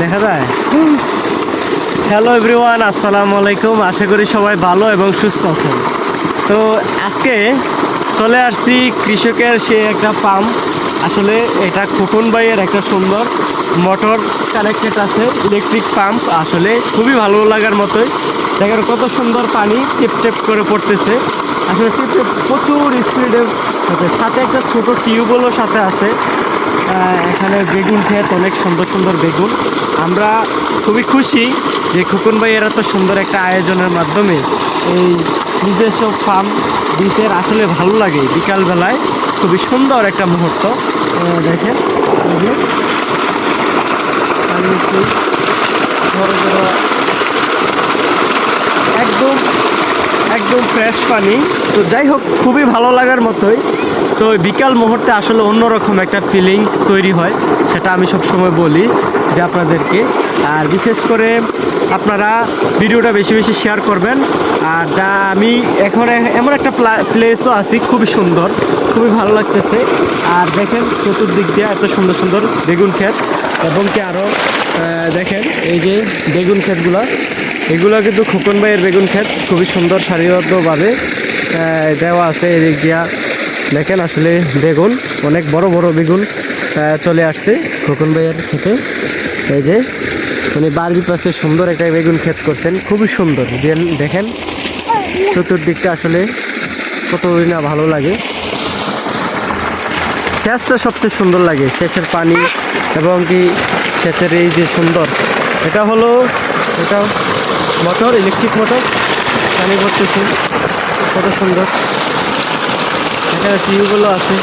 দেখা যায়? Hello everyone আসসালামু আলাইকুম। আশা করি সবাই ভালো এবং সুস্থ আছেন। তো আজকে চলে আসছি কৃষকের সে একটা পাম্প আসলে এটা খোকন ভাইয়ের একটা সুন্দর মোটর কানেক্টেড আছে ইলেকট্রিক পাম্প আসলে খুবই ভালো লাগার মতোই। দেখেন কত সুন্দর পানি টেপ টেপ করে পড়তেছে। আসলে টেপ টেপ প্রচুর স্পিডে সাথে একটা ছোট টিউবওয়েলও সাথে আছে। এখানে বেগুন ক্ষেত অনেক সুন্দর সুন্দর বেগুন। আমরা খুবই খুশি যে খোকন ভাই এরা তো সুন্দর একটা আয়োজনের মাধ্যমে এই নিজস্ব ফার্ম দিতে আসলে ভালো লাগে। বিকালবেলায় খুবই সুন্দর একটা মুহূর্ত। দেখেন একদম একদম ফ্রেশ পানি। তো যাই হোক, খুবই ভালো লাগার মতোই। তো বিকাল মুহূর্তে আসলে অন্যরকম একটা ফিলিংস তৈরি হয়, সেটা আমি সবসময় বলি যে আপনাদেরকে। আর বিশেষ করে আপনারা ভিডিওটা বেশি বেশি শেয়ার করবেন। আর যা আমি এখন এমন একটা প্লেসও আছি, খুবই সুন্দর, খুবই ভালো লাগতেছে। আর দেখেন চতুর্দিক দিয়ে এত সুন্দর সুন্দর বেগুন ক্ষেত, এবং কি আরও দেখেন এই যে বেগুন ক্ষেতগুলো, এগুলো কিন্তু খোকন ভাইয়ের বেগুন ক্ষেত, খুবই সুন্দর সারিবদ্ধভাবে দেওয়া আছে এদিক দিয়া। দেখেন আসলে বেগুন, অনেক বড় বড় বেগুন চলে আসছে খোকন ভাইয়ের ক্ষেতে এই যে, উনি বাড়ির পাশে সুন্দর একটা বেগুন ক্ষেত করছেন, খুবই সুন্দর। দেখেন, চতুর্দিকটা আসলে কতই না ভালো লাগে। শেষটা সবচেয়ে সুন্দর লাগে শেষের পানি এবং কি সেচের এই যে সুন্দর। এটা হলো, এটা মোটর ইলেকট্রিক মোটর। পানি ভরতেছে, কত সুন্দর। এখানে টিউবগুলো আছে।